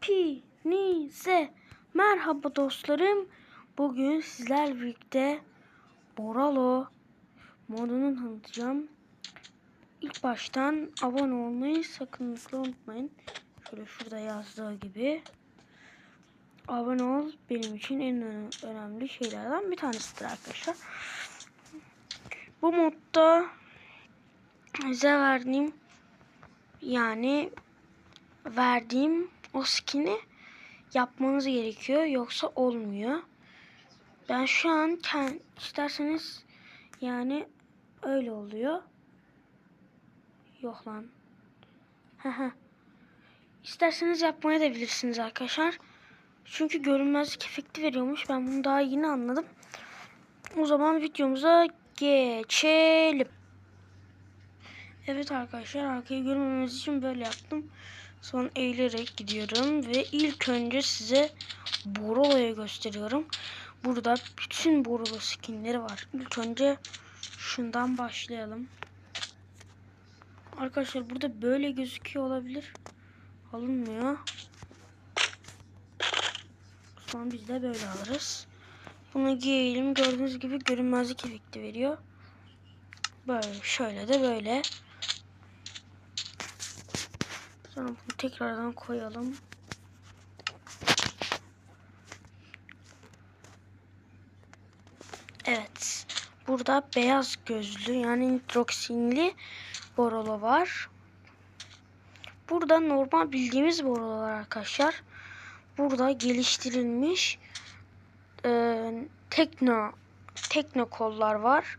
Hepinize merhaba dostlarım. Bugün sizler birlikte Boralo modunu tanıtacağım. İlk baştan abone olmayı sakınlıkla unutmayın. Şöyle şurada yazdığı gibi. Abone ol benim için en önemli şeylerden bir tanesidir arkadaşlar. Bu modda size verdiğim yani verdiğim o skin'i yapmanız gerekiyor yoksa olmuyor. Ben şu an kend, isterseniz yani öyle oluyor. Yok lan. İsterseniz yapmaya da bilirsiniz arkadaşlar. Çünkü görünmezlik efekti veriyormuş. Ben bunu daha yeni anladım. O zaman videomuza geçelim. Evet arkadaşlar arkayı görmemeniz için böyle yaptım. Sonra eğilerek gidiyorum ve ilk önce size Borolo'yu gösteriyorum. Burada bütün Borolo skinleri var. İlk önce şundan başlayalım. Arkadaşlar burada böyle gözüküyor olabilir. Alınmıyor. Sonra biz de böyle alırız. Bunu giyelim. Gördüğünüz gibi görünmezlik efekti veriyor. Böyle şöyle de böyle. Sonra bunu tekrardan koyalım. Evet. Burada beyaz gözlü yani nitroksinli borolo var. Burada normal bildiğimiz borolo var arkadaşlar. Burada geliştirilmiş e, tekno tekno kollar var.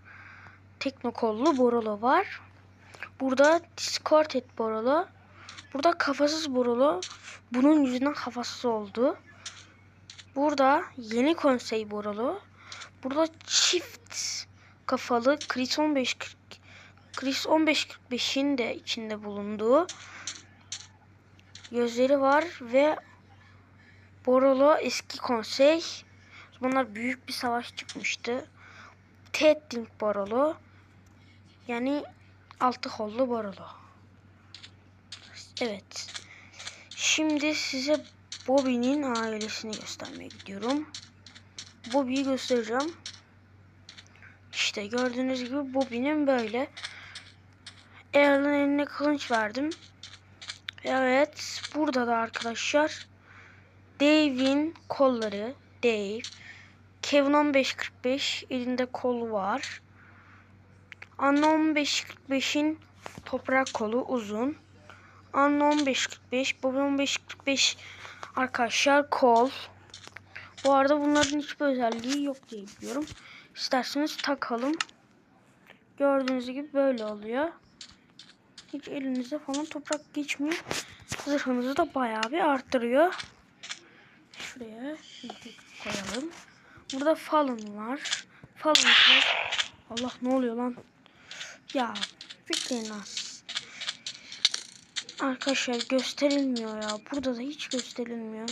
Tekno kollu borolo var. Burada distorted borolo. Burada kafasız borolo. Bunun yüzünden kafasız oldu. Burada yeni konsey borolo. Burada çift kafalı Chris 15 Chris 1545'in de içinde bulunduğu gözleri var ve Borolo eski konsey. Bunlar büyük bir savaş çıkmıştı. Tedding Borolo. Yani altı kollu Borolo. Evet. Şimdi size Bobby'nin ailesini göstermeye gidiyorum. Bobby'yi göstereceğim. İşte gördüğünüz gibi Bobby'nin böyle. Erlen eline kılıç verdim. Evet. Burada da arkadaşlar Dave'in kolları. Dave. Kevin 1545 elinde kolu var. Anna 1545'in toprak kolu uzun. Anna 1545, Bobby 1545 arkadaşlar kol. Bu arada bunların hiçbir özelliği yok diye biliyorum. İsterseniz takalım. Gördüğünüz gibi böyle oluyor. Hiç elinize falan toprak geçmiyor. Zırhınızı da bayağı bir arttırıyor. Şuraya koyalım. Burada Fallen var. Fallen var. Allah ne oluyor lan? Ya bekleyin az. Arkadaşlar gösterilmiyor ya. Burada da hiç gösterilmiyor.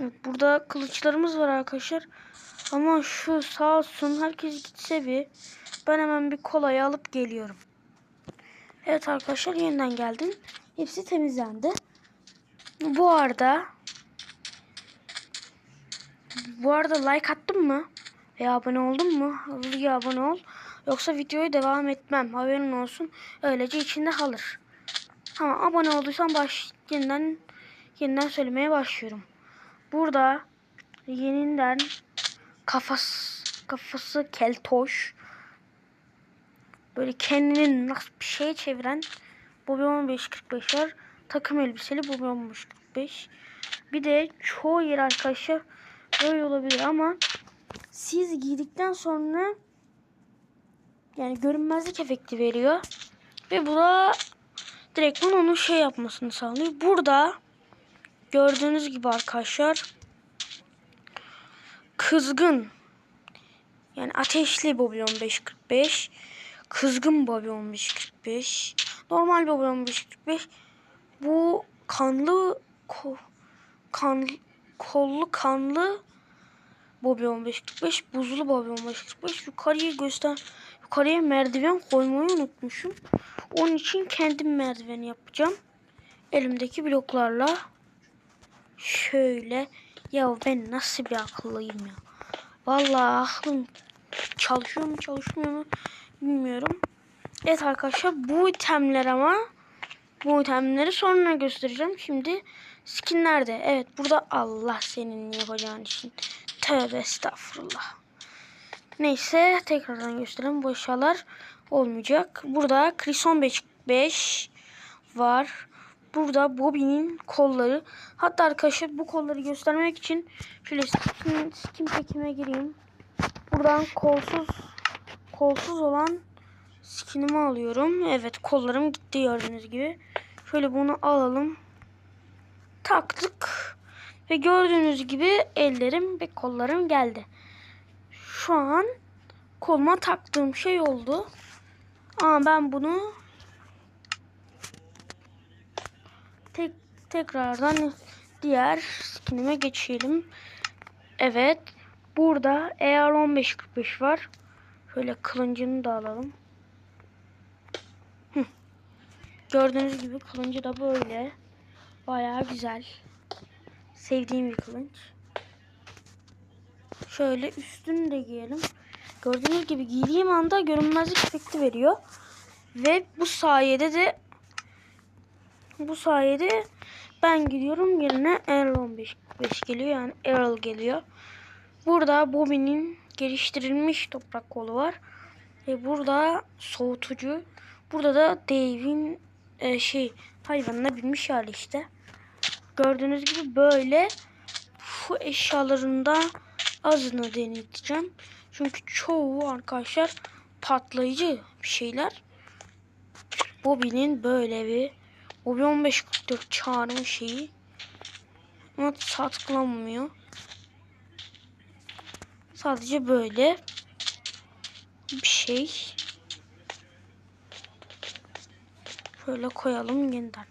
Evet, burada kılıçlarımız var arkadaşlar. Ama şu sağ olsun herkes gitse bir. Ben hemen bir kolayı alıp geliyorum. Evet arkadaşlar yeniden geldim. Hepsi temizlendi. Bu arada bu arada like attın mı? Veya abone oldun mu? Hızlıca abone ol. Yoksa videoyu devam etmem. Haberin olsun. Öylece içinde kalır. Tamam abone olduysan baş yeniden yeniden söylemeye başlıyorum. Burada yeniden kafası kafası keltoş böyle kendini nasıl bir şeye çeviren Bobby 1545 var. Takım elbiseli Bobby 1545. Bir de çoğu yer arkadaşlar böyle olabilir ama siz giydikten sonra yani görünmezlik efekti veriyor. Ve bu da direkt onun şey yapmasını sağlıyor. Burada gördüğünüz gibi arkadaşlar kızgın yani ateşli Bobby 1545 kızgın Bobby 1545 normal Bobby 1545 bu kanlı kan, kollu kanlı Bobby 1545 buzlu Bobby 1545 yukarıya göster yukarıya merdiven koymayı unutmuşum onun için kendim merdiven yapacağım elimdeki bloklarla şöyle ya ben nasıl bir akıllıyım ya. Vallahi aklım çalışıyor mu çalışmıyor mu bilmiyorum. Evet arkadaşlar bu itemler ama bu itemleri sonra göstereceğim. Şimdi skin nerede? Evet burada Allah senin yapacağın için. Tövbe estağfurullah. Neyse tekrardan gösterelim. Bu eşyalar olmayacak. Burada Krison 5 var. Burada Bobby'nin kolları. Hatta arkadaşlar bu kolları göstermek için şöyle skin, skin pack'ime gireyim. Buradan kolsuz kolsuz olan skinimi alıyorum. Evet kollarım gitti gördüğünüz gibi. Şöyle bunu alalım. Taktık. Ve gördüğünüz gibi ellerim ve kollarım geldi. Şu an koluma taktığım şey oldu. Ama ben bunu tek tekrardan diğer skinime geçelim. Evet. Burada eğer 1545 var. Şöyle kılıncını da alalım. Gördüğünüz gibi kılıncı da böyle. Bayağı güzel. Sevdiğim bir kılınç. Şöyle üstünü de giyelim. Gördüğünüz gibi giydiğim anda görünmezlik efekti veriyor. Ve bu sayede de bu sayede ben gidiyorum yerine Errol 15 5 geliyor yani Errol geliyor. Burada Bobby'nin geliştirilmiş toprak kolu var. Ve burada soğutucu. Burada da Dave'in e, şey hayvanına binmiş hali işte. Gördüğünüz gibi böyle şu eşyalarında azını deneyeceğim. Çünkü çoğu arkadaşlar patlayıcı bir şeyler. Bobby'nin böyle bir Bobby 1544 çağırma şeyi. Ama satkılanmıyor. Sadece böyle bir şey. Şöyle koyalım yeniden.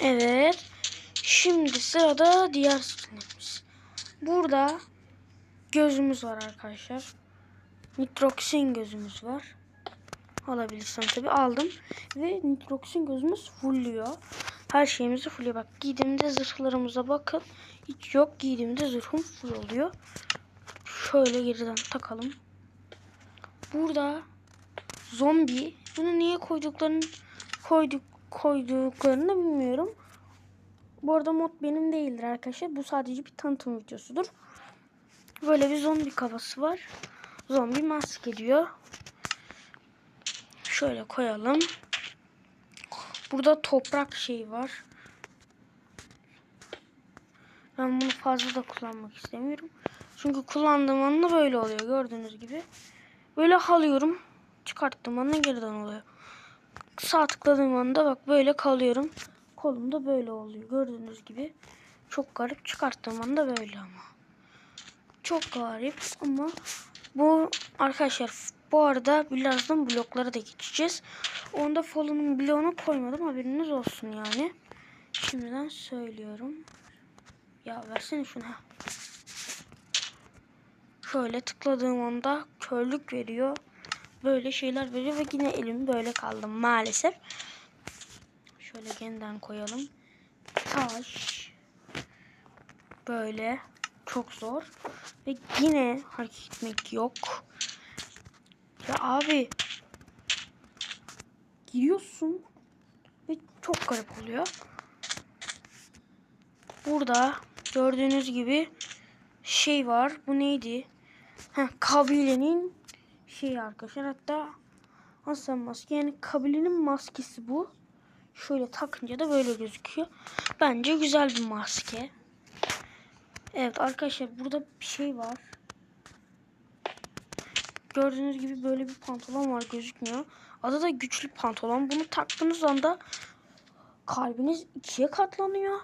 Evet. Şimdi sırada diğer. Burada gözümüz var arkadaşlar. Nitroksin gözümüz var. Alabilirsem tabi aldım. Ve nitroksin gözümüz fullüyor. Her şeyimizi fulluyor. Bak giydiğimde zırhlarımıza bakın. Hiç yok. Giydiğimde zırhım full oluyor. Şöyle geriden takalım. Burada zombi. Bunu niye koyduklarını koyduk koyduklarını bilmiyorum. Bu arada mod benim değildir arkadaşlar. Bu sadece bir tanıtım videosudur. Böyle bir zombi kafası var. Zombi maske diyor. Şöyle koyalım. Burada toprak şeyi var. Ben bunu fazla da kullanmak istemiyorum. Çünkü kullandığım anda böyle oluyor gördüğünüz gibi. Böyle halıyorum. Çıkarttığım anda geriden oluyor. Sağ tıkladığım anda bak böyle kalıyorum. Kolum da böyle oluyor gördüğünüz gibi. Çok garip çıkarttığım anda böyle ama. Çok garip ama bu arkadaşlar bu arada birazdan bloklara da geçeceğiz. Onda Fallon'un bloğunu koymadım haberiniz olsun yani. Şimdiden söylüyorum. Ya versene şunu. Şöyle tıkladığım anda körlük veriyor. Böyle şeyler veriyor ve yine elim böyle kaldı maalesef. Şöyle yeniden koyalım. Taş. Böyle. Çok zor. Ve yine hareket etmek yok. Ya abi. Giriyorsun. Ve çok garip oluyor. Burada gördüğünüz gibi şey var. Bu neydi? Heh, kabilenin şeyi arkadaşlar. Hatta Hasan maske. Yani kabilenin maskesi bu. Şöyle takınca da böyle gözüküyor. Bence güzel bir maske. Evet arkadaşlar burada bir şey var. Gördüğünüz gibi böyle bir pantolon var gözükmüyor. Adı da güçlü pantolon. Bunu taktığınız anda kalbiniz ikiye katlanıyor.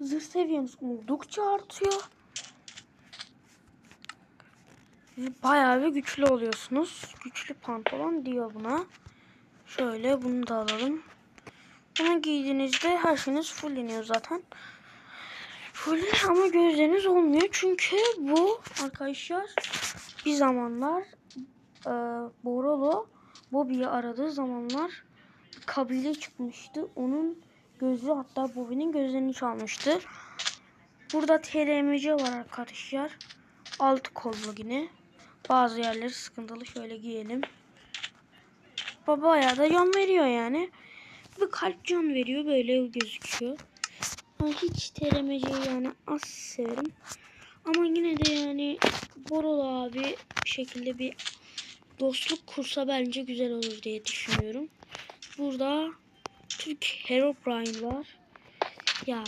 Zırh seviyeniz oldukça artıyor. Bayağı bir güçlü oluyorsunuz. Güçlü pantolon diyor buna. Şöyle bunu da alalım. Bunu giydiğinizde her şeyiniz fulleniyor zaten. Full ama gözleriniz olmuyor. Çünkü bu arkadaşlar bir zamanlar e, Borolo Bobby'yi aradığı zamanlar kabile çıkmıştı. Onun gözü hatta Bobby'nin gözlerini çalmıştı. Burada TRMC var arkadaşlar. Altı kollu yine. Bazı yerleri sıkıntılı. Şöyle giyelim. Baba bayağı da can veriyor yani. Bir kalp can veriyor. Böyle gözüküyor. Ama hiç TRMC'yi yani az severim. Ama yine de yani Borol abi bir şekilde bir dostluk kursa bence güzel olur diye düşünüyorum. Burada Türk Herobrine var. Ya,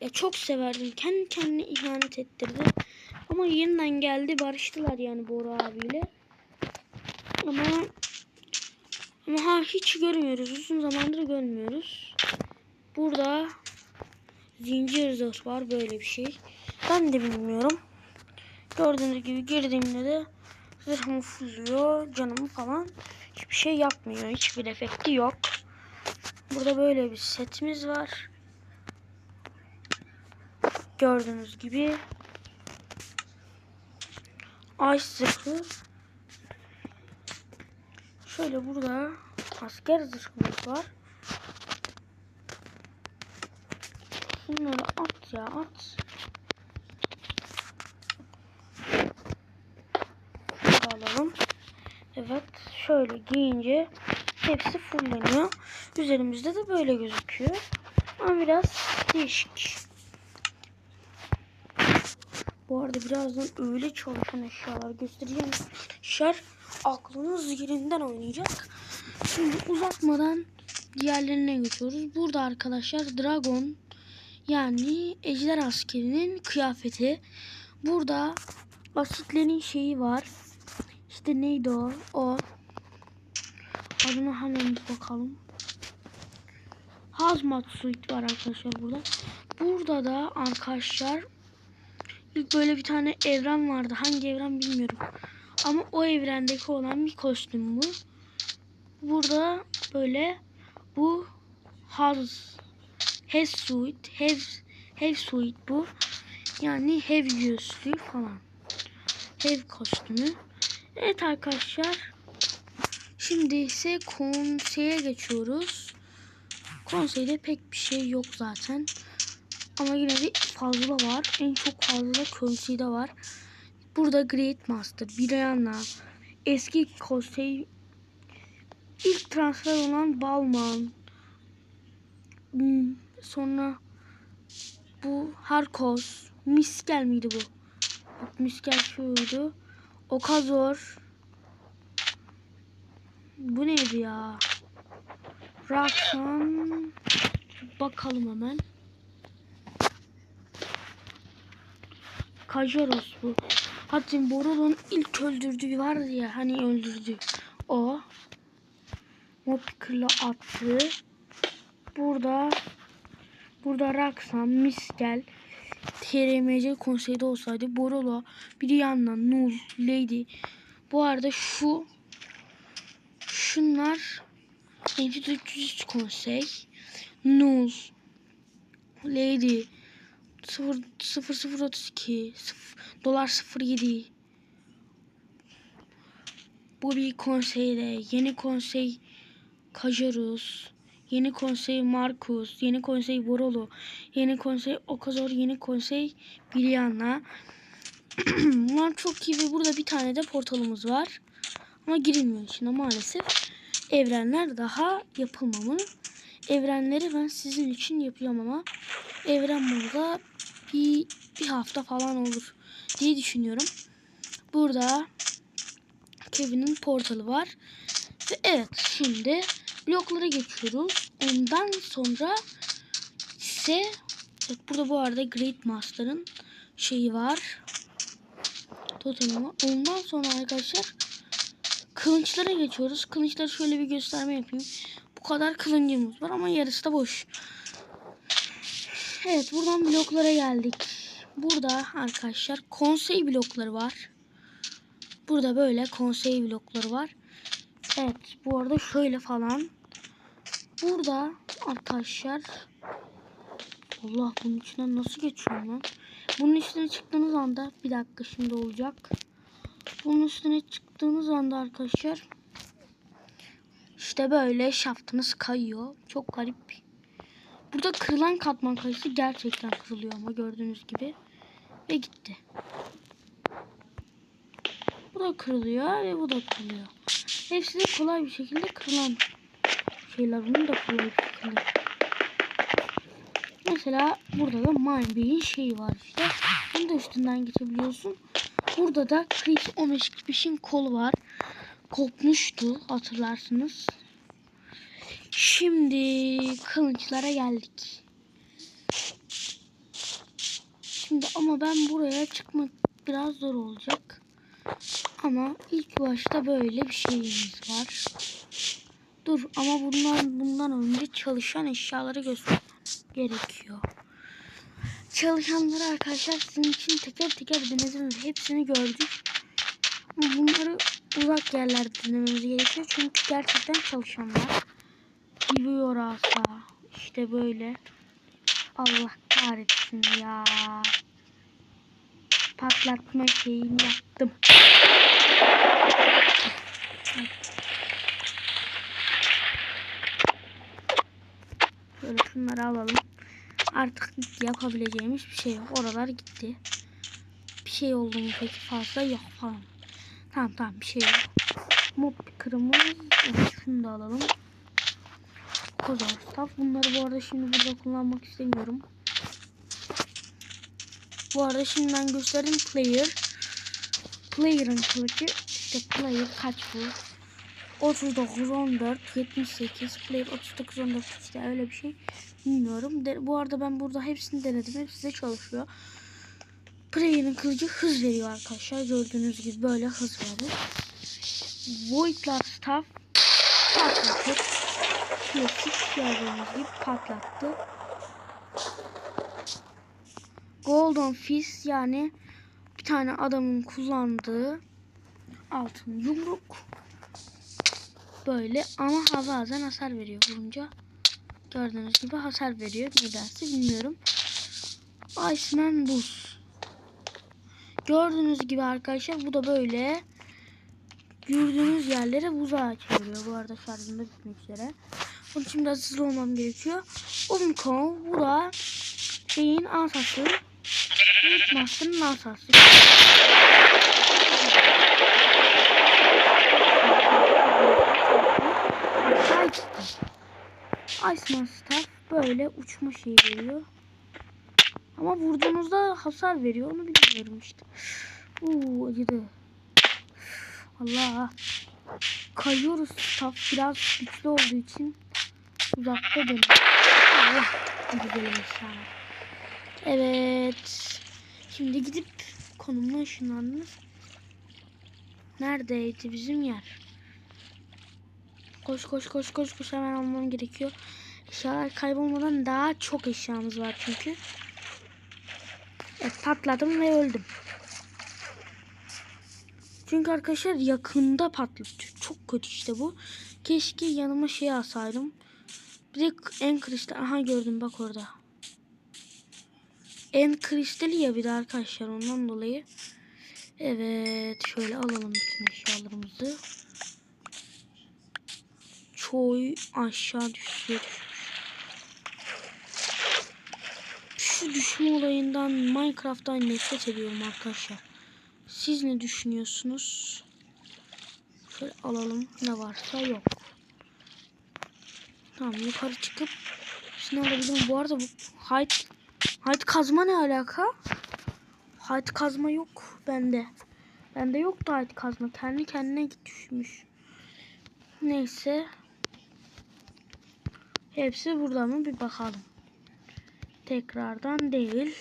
ya çok severdim. Kendi kendine ihanet ettirdi. Ama yeniden geldi barıştılar yani Bora abiyle. Ama ama ha hiç görmüyoruz. Uzun zamandır görmüyoruz. Burada zincir zırh var böyle bir şey. Ben de bilmiyorum. Gördüğünüz gibi girdiğimde de zırhımı fulluyor. Canımı falan hiçbir şey yapmıyor. Hiçbir efekti yok. Burada böyle bir setimiz var. Gördüğünüz gibi Ay zırhı. Şöyle burada asker zırhımız var. Bunları at ya at. Şöyle alalım. Evet şöyle giyince hepsi fulleniyor. Üzerimizde de böyle gözüküyor. Ama biraz değişik. Bu arada birazdan öyle çalışan eşyalar göstereceğim. Şer aklınız yerinden oynayacak. Şimdi uzatmadan diğerlerine geçiyoruz. Burada arkadaşlar Dragon yani ejder askerinin kıyafeti. Burada asitlerin şeyi var. İşte neydi o? O. Adına hemen bakalım. Hazmat suit var arkadaşlar burada. Burada da arkadaşlar ilk böyle bir tane evren vardı. Hangi evren bilmiyorum. Ama o evrendeki olan bir kostüm bu. Burada böyle bu Haz Hev suit Hev Hev suit bu. Yani Hev göğüslü falan. Hev kostümü. Evet arkadaşlar. Şimdi ise konseye geçiyoruz. Konseyde pek bir şey yok zaten. Ama yine de fazla var. En çok fazla konseyde var. Burada Great Master, Brianna, eski konsey ilk transfer olan Balman. Hmm, Sonra bu Harkos, Miskel miydi bu? Bak Miskel şuydu. Okazor. Bu neydi ya? Raksan. Bakalım hemen. Kajaros bu. Hatta Borolo'nun ilk öldürdüğü vardı ya hani öldürdü. O. Mopikır'la attı. Burada burada Raksan, Miskel, TRMC konseyde olsaydı Borolo, bir yandan Nul, Lady. Bu arada şu şunlar Enstitü 303 konsey, Nul, Lady, 0 0032 0 dolar 07 bu bir konseyde yeni konsey Kajarus yeni konsey Marcus yeni konsey Borolo yeni konsey Okazor yeni konsey Biliana bunlar çok iyi ve burada bir tane de portalımız var. Ama girilmiyor içine maalesef. Evrenler daha yapılmamalı evrenleri ben sizin için yapıyorum ama evren burada bir, bir hafta falan olur diye düşünüyorum. Burada Kevin'in portalı var. Ve evet şimdi bloklara geçiyoruz. Ondan sonra ise evet, burada bu arada Great Master'ın şeyi var. Totemi. Ondan sonra arkadaşlar kılıçlara geçiyoruz. Kılıçları şöyle bir gösterme yapayım. Kadar kılıncımız var ama yarısı da boş. Evet buradan bloklara geldik. Burada arkadaşlar konsey blokları var. Burada böyle konsey blokları var. Evet bu arada şöyle falan. Burada arkadaşlar Allah bunun içinden nasıl geçiyorum lan? Bunun üstüne çıktığınız anda bir dakika şimdi olacak. Bunun üstüne çıktığınız anda arkadaşlar İşte böyle şaftınız kayıyor. Çok garip. Burada kırılan katman kayısı gerçekten kırılıyor ama gördüğünüz gibi. Ve gitti. Bu da kırılıyor ve bu da kırılıyor. Hepsi de kolay bir şekilde kırılan şeyler. Bunu da kolay bir şekilde. Mesela burada da Mindbey'in şeyi var işte. Bunu da üstünden geçebiliyorsun. Burada da Chris Omeshkipish'in kolu var. Kopmuştu hatırlarsınız. Şimdi kılıçlara geldik. Şimdi ama ben buraya çıkmak biraz zor olacak. Ama ilk başta böyle bir şeyimiz var. Dur ama bundan bundan önce çalışan eşyaları göstermem gerekiyor. Çalışanları arkadaşlar sizin için teker teker denedim hepsini gördük. Bunları uzak yerlerde denememiz gerekiyor. Çünkü gerçekten çalışanlar. Gidiyor asa. İşte böyle. Allah kahretsin ya. Patlatma şeyini yaptım. Böyle şunları alalım. Artık yapabileceğimiz bir şey yok. Oralar gitti. Bir şey oldu mu peki fazla yok falan. Tamam tamam bir şey yok. Mob kırımız. Evet, şunu da alalım. Kozar staff. Bunları bu arada şimdi burada kullanmak istemiyorum. Bu arada şimdi ben göstereyim player. Player'ın kılıcı işte player kaç bu? 39 14 78 player 39 14 işte öyle bir şey bilmiyorum. De, bu arada ben burada hepsini denedim. Hepsi de çalışıyor. Player'ın kılıcı hız veriyor arkadaşlar. Gördüğünüz gibi böyle hız verir. Voidlar staff patlatır. Klasik gördüğünüz gibi patlattı. Golden Fist yani bir tane adamın kullandığı altın yumruk. Böyle ama bazen hasar veriyor vurunca. Gördüğünüz gibi hasar veriyor. Nedense bilmiyorum. Iceman Buz. Gördüğünüz gibi arkadaşlar bu da böyle yürüdüğünüz yerlere buzağa çeviriyor. Bu arada şarjım da bitmek üzere. Onun için biraz hızlı olmam gerekiyor. Umko bu da şeyin asası. Master'ın asası. Iceman Staff böyle uçma şeyi veriyor. Ama vurduğunuzda hasar veriyor. Onu bilmiyorum işte. Uuu acıdı. Allah. Kayıyoruz staff biraz güçlü olduğu için uzakta dönüyor. Allah. Güzel eşya. Evet. Şimdi gidip konumuna ışınlandınız. Neredeydi bizim yer? Koş koş koş koş koş hemen almam gerekiyor. Eşyalar kaybolmadan daha çok eşyamız var çünkü. Evet patladım ve öldüm. Çünkü arkadaşlar yakında patlatıyor. Çok kötü işte bu. Keşke yanıma şey alsaydım. Bir de en kristal. Aha gördüm bak orada. En kristali ya bir de arkadaşlar ondan dolayı. Evet şöyle alalım bütün eşyalarımızı. Çoğu aşağı düşüyor. Şu düşme olayından Minecraft'tan nefret ediyorum arkadaşlar. Siz ne düşünüyorsunuz? Şöyle alalım. Ne varsa yok. Tamam yukarı çıkıp şimdi alabilirim. Bu arada bu height, height kazma ne alaka? Height kazma yok bende. Bende yok da height kazma. Kendi kendine düşmüş. Neyse. Hepsi burada mı bir bakalım. Tekrardan değil.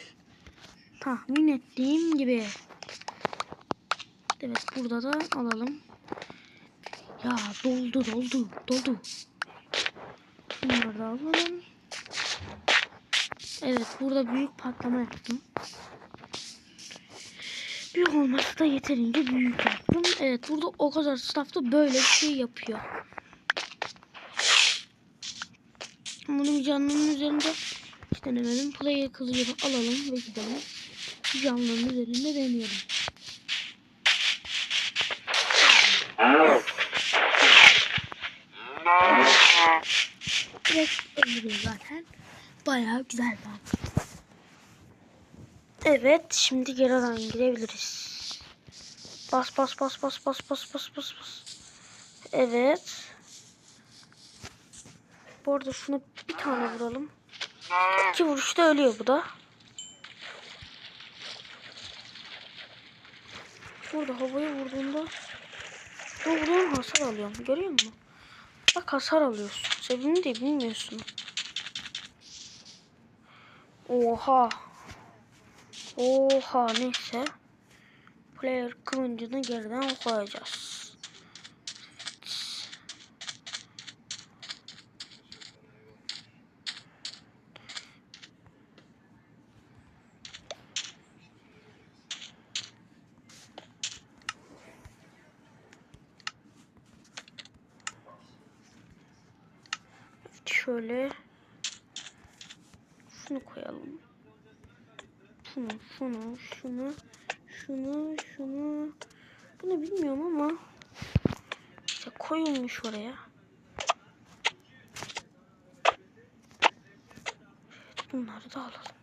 Tahmin ettiğim gibi. Evet burada da alalım. Ya doldu doldu doldu. Bunları da alalım. Evet burada büyük patlama yaptım. Büyük olması da yeterince büyük yaptım. Evet burada o kadar staff da böyle bir şey yapıyor. Bunu bir canlının üzerinde denemedim. Player kılıcını alalım ve gidelim. Canlının üzerinde deneyelim. direkt öldürüyor zaten. Bayağı güzel an. Evet şimdi geri alan girebiliriz. Bas bas bas bas bas bas bas bas bas. Evet. Bu arada şuna bir tane vuralım. İki vuruşta ölüyor bu da. Burada havaya vurduğunda bu vuruyorum hasar alıyorum. Görüyor musun? Bak hasar alıyorsun. Sebebini de bilmiyorsun. Oha. Oha neyse. Player kılıncını geriden koyacağız. Şöyle şunu koyalım. Şunu, şunu, şunu, şunu. Bunu bilmiyorum ama işte koyulmuş oraya. Bunları da alalım.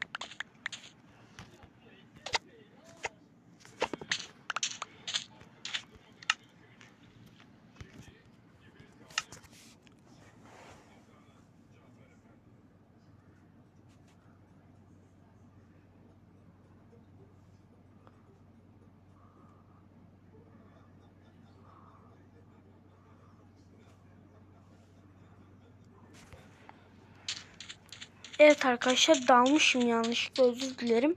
Evet arkadaşlar dalmışım yanlışlıkla özür dilerim.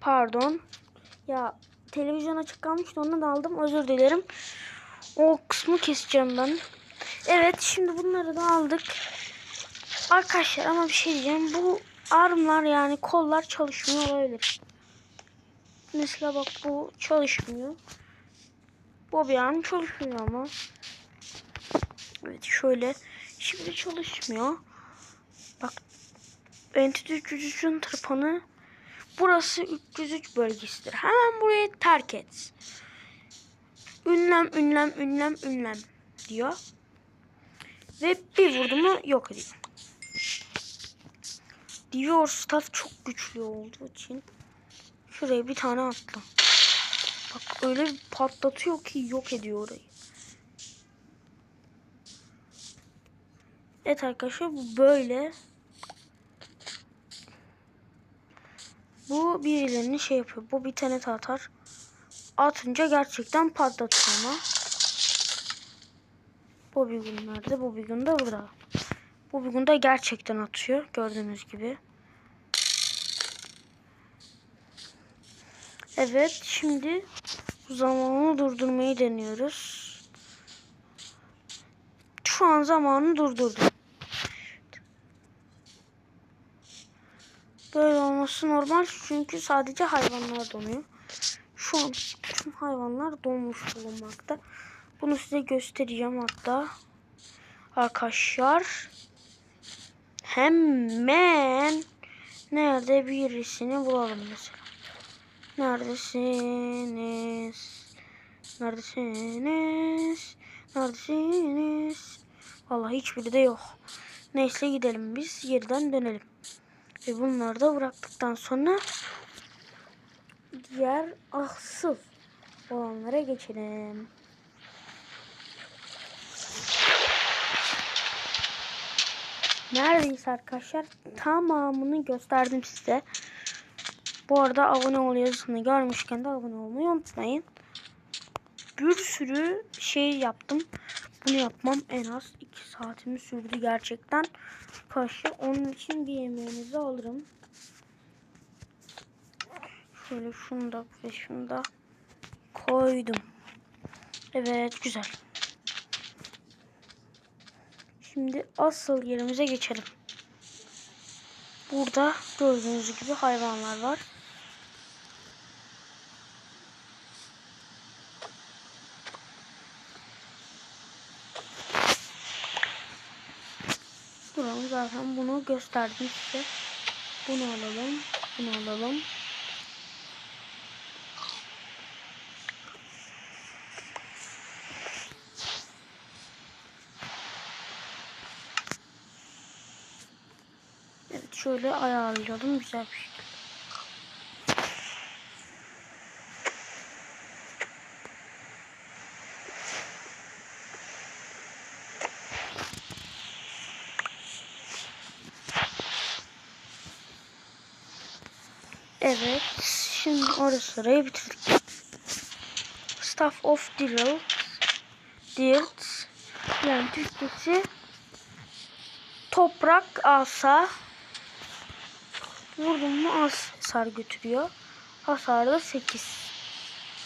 Pardon. Ya televizyon açık kalmıştı ondan daldım özür dilerim. O kısmı keseceğim ben. Evet şimdi bunları da aldık. Arkadaşlar ama bir şey diyeceğim. Bu armlar yani kollar çalışmıyor olabilir. Mesela bak bu çalışmıyor. Bu bir arm çalışmıyor ama. Evet şöyle. Şimdi çalışmıyor. Bak Entity 303'ün tırpanı burası 303 bölgesidir. Hemen burayı terk et. Ünlem, ünlem, ünlem, ünlem diyor. Ve bir vurdu mu yok ediyor. Diyor staff çok güçlü olduğu için şuraya bir tane attı. Bak öyle bir patlatıyor ki yok ediyor orayı. Evet arkadaşlar bu böyle. Bu birilerini şey yapıyor. Bu bir tane atar. Atınca gerçekten patlatıyor ama. Bu bir gün nerede? Bu bir gün de burada. Bu bir gün de gerçekten atıyor. Gördüğünüz gibi. Evet şimdi zamanı durdurmayı deniyoruz. Şu an zamanı durdurdum. Böyle olması normal çünkü sadece hayvanlar donuyor. Şu an tüm hayvanlar donmuş bulunmakta. Bunu size göstereceğim hatta. Arkadaşlar. Hemen nerede birisini bulalım mesela. Neredesiniz? Neredesiniz? Neredesiniz? Vallahi hiçbiri de yok. Neyse gidelim biz yerden dönelim. Ve bunları da bıraktıktan sonra diğer asıl olanlara geçelim. Neredeyse arkadaşlar tamamını gösterdim size. Bu arada abone ol yazısını görmüşken de abone olmayı unutmayın. Bir sürü şey yaptım. Bunu yapmam en az 2 saatimi sürdü gerçekten. Arkadaşlar onun için bir yemeğinizi alırım. Şöyle şunu da ve şunu da koydum. Evet güzel. Şimdi asıl yerimize geçelim. Burada gördüğünüz gibi hayvanlar var. zaten bunu gösterdim size. Bunu alalım. Bunu alalım. Evet şöyle ayarlayalım güzel bir şekilde. Evet. Şimdi orası sırayı bitirdik. Staff of Dirt. Dirt. Yani Türkçesi toprak asa vurdum mu az hasar götürüyor. Hasarı da 8.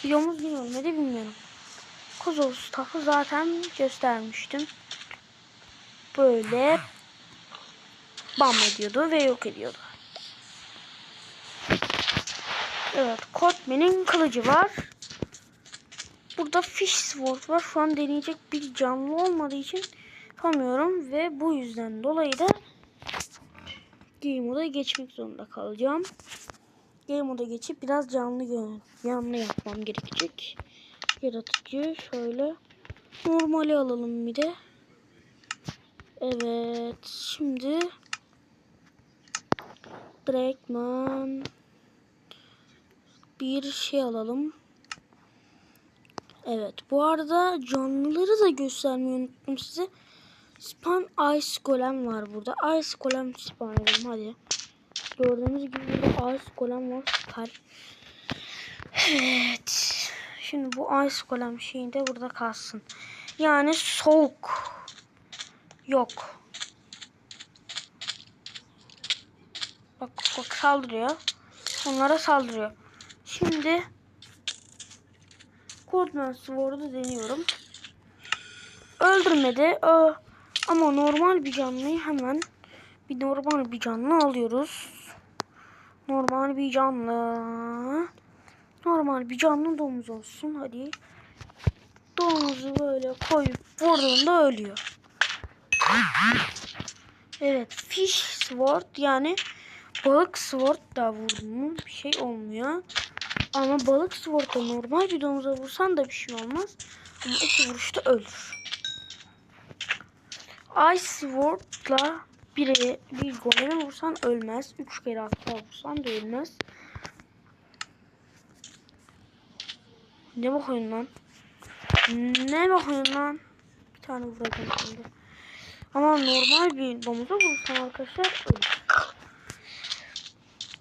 Videomuz yine ölmedi bilmiyorum. Kozov staff'ı zaten göstermiştim. Böyle bam ediyordu ve yok ediyordu. Evet, Kotman'in kılıcı var. Burada Fish Sword var. Şu an deneyecek bir canlı olmadığı için yapamıyorum ve bu yüzden dolayı da Game moda geçmek zorunda kalacağım. Game moda geçip biraz canlı canlı yapmam gerekecek. Yaratıcı şöyle normali alalım bir de. Evet, şimdi Drakeman bir şey alalım. Evet. Bu arada canlıları da göstermeyi unuttum size. Spawn Ice Golem var burada. Ice Golem spawn edelim hadi. Gördüğünüz gibi burada Ice Golem var. Süper. Evet. Şimdi bu Ice Golem şeyi de burada kalsın. Yani soğuk. Yok. Bak bak saldırıyor. Onlara saldırıyor. Şimdi Codman Sword'u deniyorum. Öldürmedi. Ö, ama normal bir canlıyı hemen bir normal bir canlı alıyoruz. Normal bir canlı. Normal bir canlı domuz olsun. Hadi. Domuzu böyle koyup vurduğunda ölüyor. Evet. Fish Sword yani balık sword da vurdum mu bir şey olmuyor. Ama balık sword'da normal bir domuza vursan da bir şey olmaz. Ama iki vuruşta ölür. Ice Sword'la bir, bir goleme vursan ölmez. Üç kere hatta vursan da ölmez. Ne bakıyorsun lan? Ne bakıyorsun lan? Bir tane vuracağım şimdi. Ama normal bir domuza vursan arkadaşlar ölür.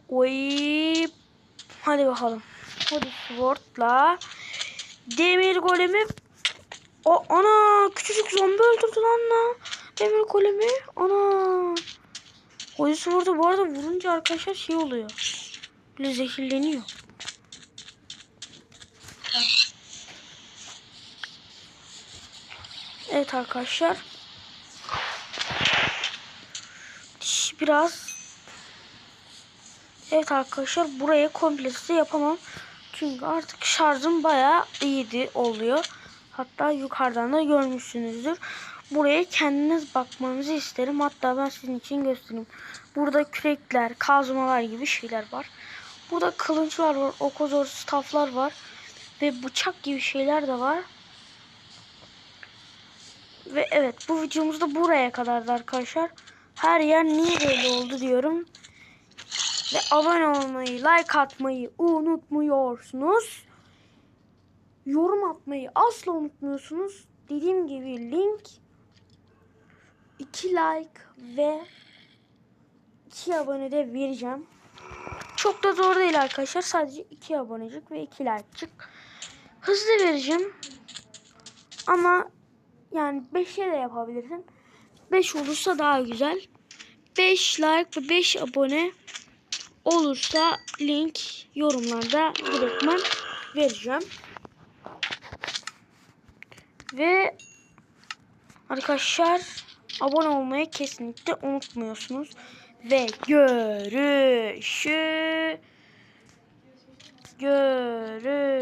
Oy. Hadi bakalım. Hadi Sword'la Demir golemi o ana küçücük zombi öldürdü lan lan. Demir golemi ana. Hadi Sword'u bu arada vurunca arkadaşlar şey oluyor. Böyle zehirleniyor. Evet arkadaşlar. Biraz Evet arkadaşlar buraya komplesi yapamam. Çünkü artık şarjım bayağı iyiydi oluyor. Hatta yukarıdan da görmüşsünüzdür. Buraya kendiniz bakmanızı isterim. Hatta ben sizin için göstereyim. Burada kürekler, kazmalar gibi şeyler var. Burada kılınçlar var, okozor stafflar var. Ve bıçak gibi şeyler de var. Ve evet bu videomuz da buraya kadardı arkadaşlar. Her yer niye böyle oldu diyorum. Ve abone olmayı, like atmayı unutmuyorsunuz. Yorum atmayı asla unutmuyorsunuz. Dediğim gibi link 2 like ve 2 abone de vereceğim. Çok da zor değil arkadaşlar. Sadece 2 abonecik ve 2 like'cık. Hızlı vereceğim. Ama yani 5'e de yapabilirsin. 5 olursa daha güzel. 5 like ve 5 abone olursa link yorumlarda direktmen vereceğim. Ve arkadaşlar abone olmayı kesinlikle unutmuyorsunuz. Ve görüşü görüşürüz.